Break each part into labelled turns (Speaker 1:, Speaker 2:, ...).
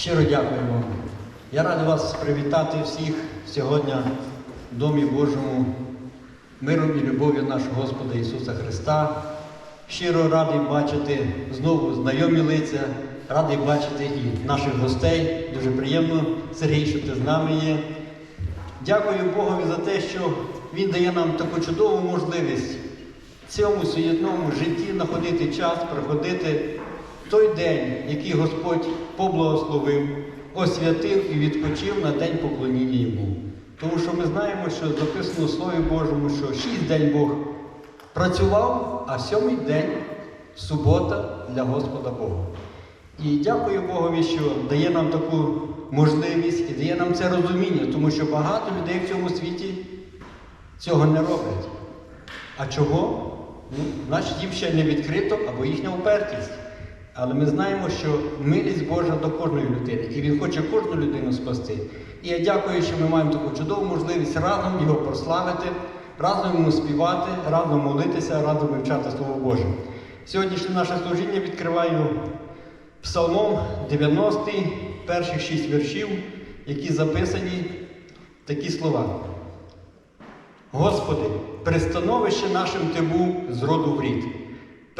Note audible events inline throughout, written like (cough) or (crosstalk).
Speaker 1: Щиро дякуємо. Я радий вас привітати всіх сьогодні в Домі Божому, миром і любов'ю нашого Господа Ісуса Христа. Щиро радий бачити знову знайомі лиця, радий бачити і наших гостей. Дуже приємно, Сергій, що ти з нами є. Дякую Богові за те, що Він дає нам таку чудову можливість в цьому суєтному житті знаходити час, приходити той день, який Господь поблагословив, освятив і відпочив на день поклоніння йому. Тому що ми знаємо, що записано в Слові Божому, що шість день Бог працював, а сьомий день субота для Господа Бога. І дякую Богові, що дає нам таку можливість і дає нам це розуміння, тому що багато людей в цьому світі цього не роблять. А чого? Ну, значить, їм ще не відкрито або їхня упертість. Але ми знаємо, що милість Божа до кожної людини, і Він хоче кожну людину спасти. І я дякую, що ми маємо таку чудову можливість разом його прославити, разом йому співати, разом молитися, разом вивчати Слово Боже. Сьогоднішнє наше служіння відкриваю псалмом 90, перших шість віршів, які записані такі слова. Господи, пристановище нашим Ти був з роду в рід.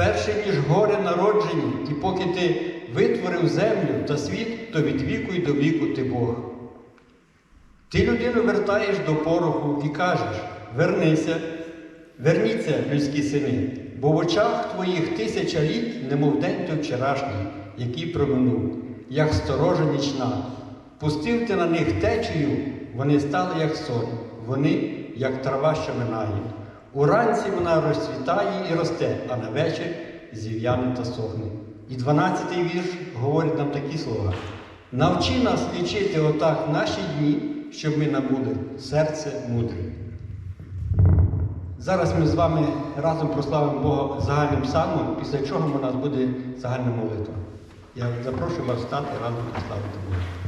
Speaker 1: Перше, ніж горе народжені, і поки ти витворив землю та світ, то від віку й до віку ти Бог. Ти людину вертаєш до пороху і кажеш: вернися, верніться, людські сини, бо в очах твоїх тисяча літ, немов день той вчорашній, який проминув, як сторожа нічна. Пустив ти на них течію, вони стали, як сон, вони, як трава, що минає. Уранці вона розцвітає і росте, а на вечір зів'яне та сохне. І дванадцятий вірш говорить нам такі слова. Навчи нас лічити отак наші дні, щоб ми набули серце мудре. Зараз ми з вами разом прославимо Бога загальним псалмом, після чого у нас буде загальна молитва. Я запрошую вас встати разом прославити Бога.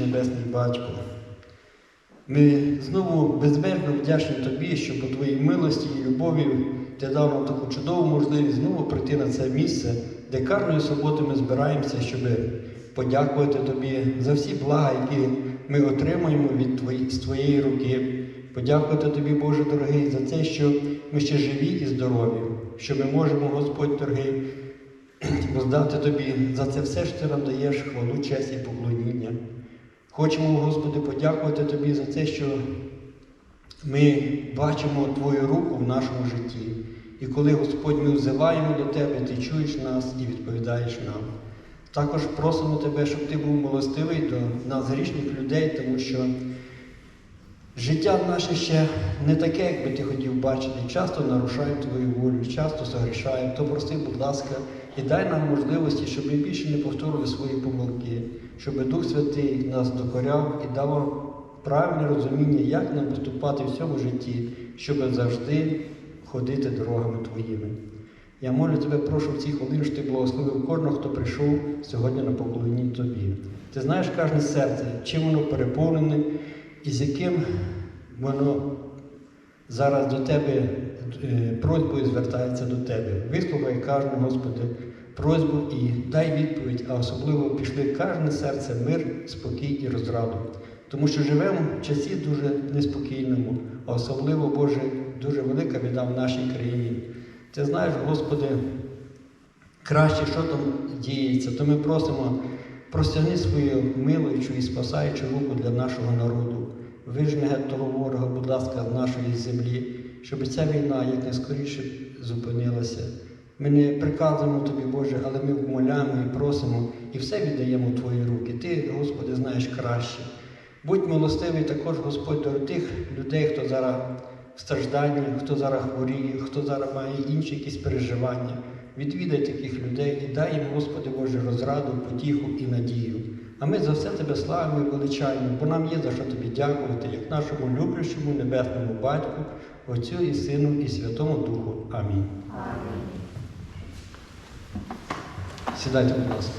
Speaker 1: Небесний Батько, ми знову безмежно вдячні Тобі, що по Твоїй милості і любові Ти дав нам таку чудову можливість знову прийти на це місце, де кожної суботи ми збираємося, щоб подякувати Тобі за всі блага, які ми отримуємо від Твої, з Твоєї руки. Подякувати Тобі, Боже дорогий, за те, що ми ще живі і здорові, що ми можемо, Господь дорогий, (clears throat) воздати Тобі за це все, що Ти нам даєш, хвалу, честь і поклоніння. Хочемо, Господи, подякувати Тобі за те, що ми бачимо Твою руку в нашому житті. І коли, Господь, ми взиваємо до Тебе, Ти чуєш нас і відповідаєш нам. Також просимо Тебе, щоб Ти був милостивий до нас, грішних людей, тому що життя наше ще не таке, як би ти хотів бачити. Часто нарушаємо Твою волю, часто согрішаємо. То проси, будь ласка, і дай нам можливості, щоб ми більше не повторили свої помилки, щоб Дух Святий нас докоряв і дав правильне розуміння, як нам поступати в цьому житті, щоб завжди ходити дорогами Твоїми. Я молю тебе, прошу в ці хвилини, щоб ти благословив кожного, хто прийшов сьогодні на поклоніння тобі. Ти знаєш кожне серце, чим воно переповнене і з яким воно зараз до тебе просьбою звертається до тебе. Вислухай кожну, Господи, просьбу і дай відповідь, а особливо пішли кожне серце мир, спокій і розраду. Тому що живемо в часі дуже неспокійному, а особливо, Боже, дуже велика біда в нашій країні. Ти знаєш, Господи, краще, що там діється, то ми просимо, простягни свою милуючу і спасаючу руку для нашого народу. Геть того ворога, будь ласка, з нашої землі, щоб ця війна якнайскоріше зупинилася. Ми не приказуємо тобі, Боже, але ми вмоляємо і просимо і все віддаємо в Твої руки. Ти, Господи, знаєш краще. Будь милостивий також, Господь, до тих людей, хто зараз в стражданні, хто зараз хворіє, хто зараз має інші якісь переживання. Відвідай таких людей і дай їм, Господи Боже, розраду, потіху і надію. А ми за все Тебе славимо і величаємо, бо нам є за що тобі дякувати, як нашому люблячому небесному Батьку, Отцю і Сину, і Святому Духу. Амінь. Сідайте, будь ласка.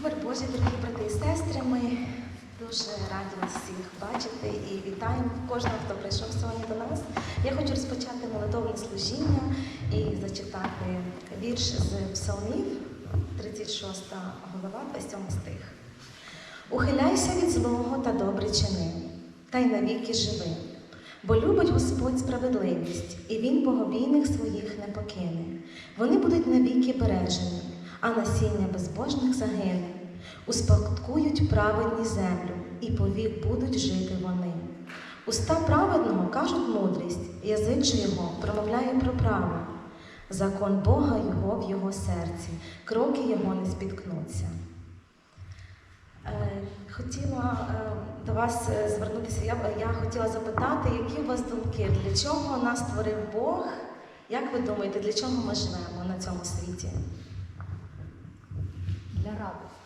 Speaker 2: Мир Божий, дорогі брати і сестри, ми дуже раді вас всіх бачити і вітаємо кожного, хто прийшов сьогодні до нас. Я хочу розпочати служіння і зачитати вірш з псалмів, 36 голова, 27 стих. Ухиляйся від злого та добре чини, та й навіки живи. Бо любить Господь справедливість, і Він богобійних своїх не покине. Вони будуть навіки бережені, а насіння безбожних загине. Успадкують праведні землю, і повік будуть жити вони. Уста праведного кажуть мудрість, язик же його промовляє про право. Закон Бога його в його серці, кроки його не спіткнуться. Е, Хотіла е, до вас е, звернутися. Я, я хотіла запитати, які у вас думки, для чого нас створив Бог? Як ви думаєте, для чого ми живемо на цьому світі?
Speaker 3: Для радості.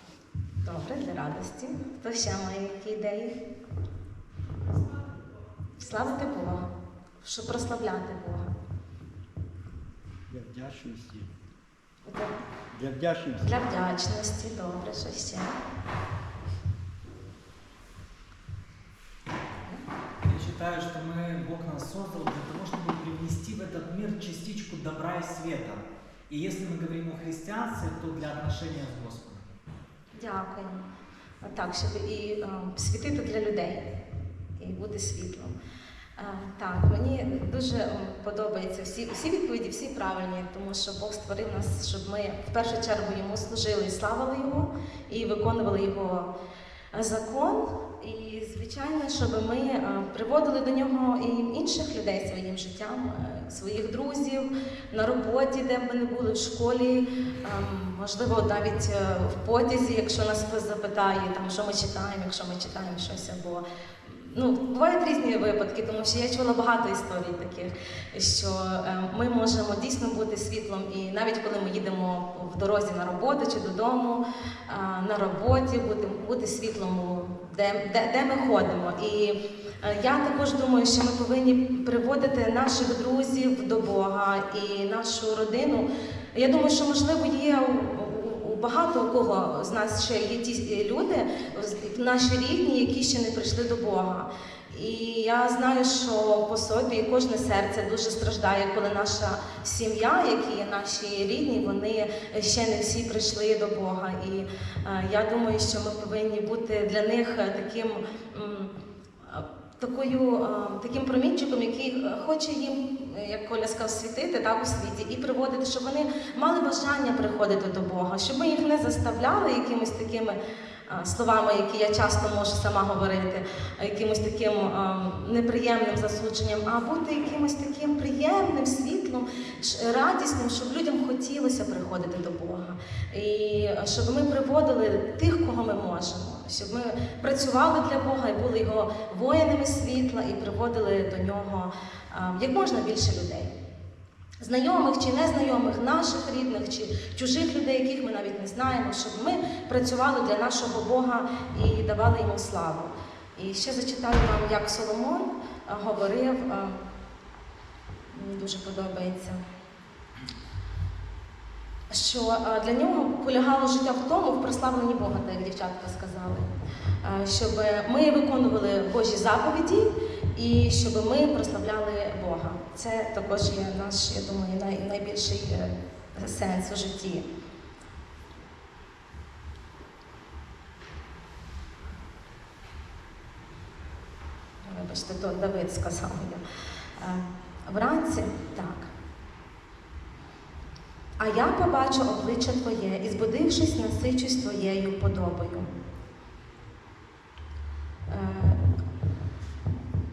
Speaker 2: Добре, для радості. Хто ще має які ідеї? Славити Бога, щоб прославляти Бога.
Speaker 1: Для вдячності.
Speaker 2: Для,
Speaker 1: Для вдячності.
Speaker 2: для вдячності, добре, що ще?
Speaker 4: Я считаю, что мы, Бог нас создал для того, чтобы привнести в этот мир частичку добра и света. И если мы говорим о христианстве, то для отношения с Господом.
Speaker 2: Дякуємо. Так, щоб і е, світити для людей, і бути світлом. Так, мені дуже м, подобаються всі, всі відповіді, всі правильні, тому що Бог створив нас, щоб ми в першу чергу йому служили і славили його, і виконували його е, закон. І звичайно, щоб ми е, приводили до нього і інших людей своїм життям, е, своїх друзів на роботі, де б ми не були в школі, ем, можливо, навіть в потязі, якщо нас хтось запитає, там що ми читаємо, якщо ми читаємо щось або Ну, бувають різні випадки, тому що я чула багато історій таких, що е, ми можемо дійсно бути світлом, і навіть коли ми їдемо в дорозі на роботу чи додому, е, на роботі, бути, бути світлом, де, де, де ми ходимо. І е, я також думаю, що ми повинні приводити наших друзів до Бога і нашу родину. Я думаю, що можливо є багато у кого з нас ще є ті люди, наші рідні, які ще не прийшли до Бога. І я знаю, що по собі кожне серце дуже страждає, коли наша сім'я, які є наші рідні, вони ще не всі прийшли до Бога. І е, я думаю, що ми повинні бути для них таким. Такою таким промінчиком, який е, хоче їм, е, як Коля сказав, світити так у світі і приводити, щоб вони мали бажання приходити до Бога, щоб ми їх не заставляли якимись такими словами, які я часто можу сама говорити, якимось таким неприємним засудженням, а бути якимось таким приємним світлом, радісним, щоб людям хотілося приходити до Бога. І щоб ми приводили тих, кого ми можемо, щоб ми працювали для Бога і були його воїнами світла і приводили до нього як можна більше людей. Знайомих чи незнайомих, наших рідних чи чужих людей, яких ми навіть не знаємо, щоб ми працювали для нашого Бога і давали йому славу. І ще зачитаю вам, як Соломон говорив, мені дуже подобається, що е, для нього полягало життя в тому, в прославленні Бога, так як дівчатка сказали, е, щоб ми виконували Божі заповіді і щоб ми прославляли Бога. Це також є наш, я думаю, найбільший е, сенс у житті. Вибачте, то Давид сказав я. Вранці так. А я побачу обличчя Твоє і, збудившись, насичусь Твоєю подобою. Е,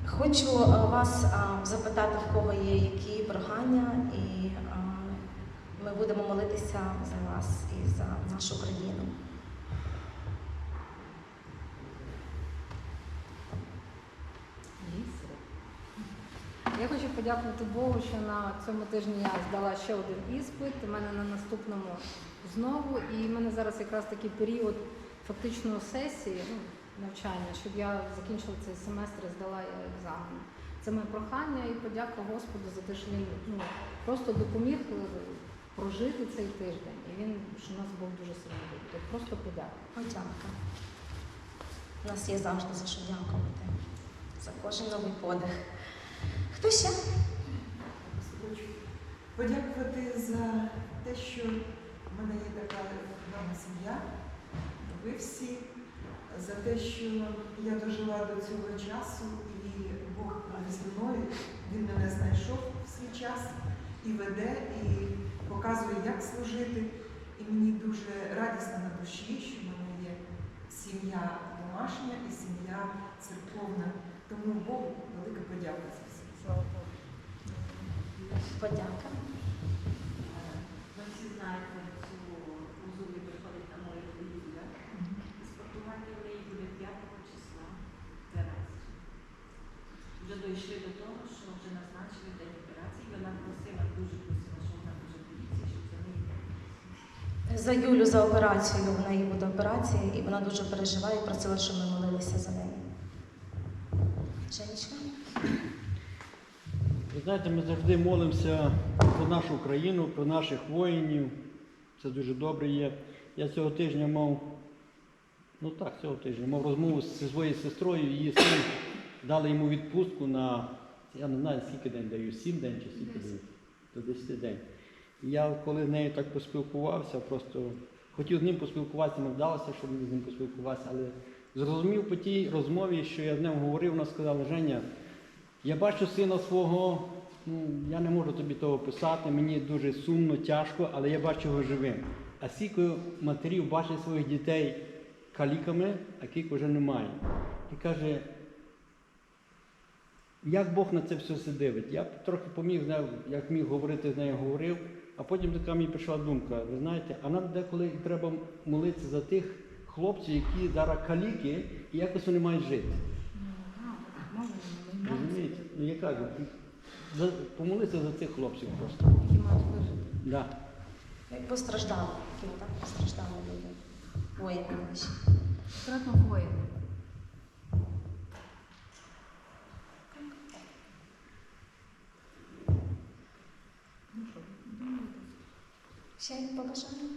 Speaker 2: Хочу е, вас е, запитати, в кого є які прохання, і ми будемо молитися за вас і за нашу країну.
Speaker 3: Я подякувати Богу, що на цьому тижні я здала ще один іспит. У мене на наступному знову. І в мене зараз якраз такий період фактично сесії, ну, навчання, щоб я закінчила цей семестр і здала екзамен. Це моє прохання і подяка Господу за те, що він ну, просто допоміг е, прожити цей тиждень. І він, що нас Бог дуже сильно любить. Просто подяка.
Speaker 2: Подяка. У нас є завжди за що дякувати. За кожен новий подих. Хто ще?
Speaker 5: Хочу подякувати за те, що в мене є така гарна сім'я, ви всі, за те, що я дожила до цього часу, і Бог зі мною, Він мене знайшов в свій час і веде, і показує, як служити. І мені дуже радісно на душі, що в мене є сім'я домашня і сім'я церковна. Тому Богу велика подяка.
Speaker 3: Слава Богу.
Speaker 2: Подяка.
Speaker 6: Ви всі знаєте цю Узулі приходить на мою Лідія. Спортування в неї буде 5 числа Терезі. Вже дійшли до того, що вже назначили день операції. Вона просила, дуже просила, що вона дуже боїться, що це не йде.
Speaker 2: За Юлю за операцією в неї буде операція, і вона дуже переживає просила, щоб ми молилися за неї. Женечка?
Speaker 1: Ви знаєте, ми завжди молимося про нашу країну, про наших воїнів. Це дуже добре є. Я цього тижня мав, ну так, цього тижня мав розмову зі своєю сестрою, її син дали йому відпустку на, я не знаю, скільки день даю, сім день чи скільки даю, до 10 день. Я коли з нею так поспілкувався, просто хотів з ним поспілкуватися, не вдалося, щоб з ним поспілкуватися, але зрозумів по тій розмові, що я з ним говорив, вона сказала, Женя, Я бачу сина свого, ну, я не можу тобі того писати, мені дуже сумно, тяжко, але я бачу його живим. А скільки матерів бачить своїх дітей каліками, а кілька вже немає. І каже, як Бог на це все все дивить? Я трохи поміг, як міг говорити з нею, говорив, а потім така мені прийшла думка, ви знаєте, а нам деколи треба молитися за тих хлопців, які зараз каліки, і якось вони мають жити. Розумієте? Ну я кажу, за, помолися за цих хлопців просто.
Speaker 3: Які мають вижити.
Speaker 1: Да.
Speaker 2: Як постраждали, які так постраждали люди. Воїни наші.
Speaker 3: Конкретно воїни. Ну що, думаєте?
Speaker 2: Ще є побажання?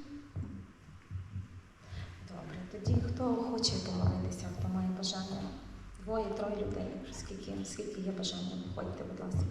Speaker 2: Добре, тоді хто хоче помолитися, хто має бажання? Двоє, троє людей, скільки, скільки є бажання, Виходьте, будь ласка.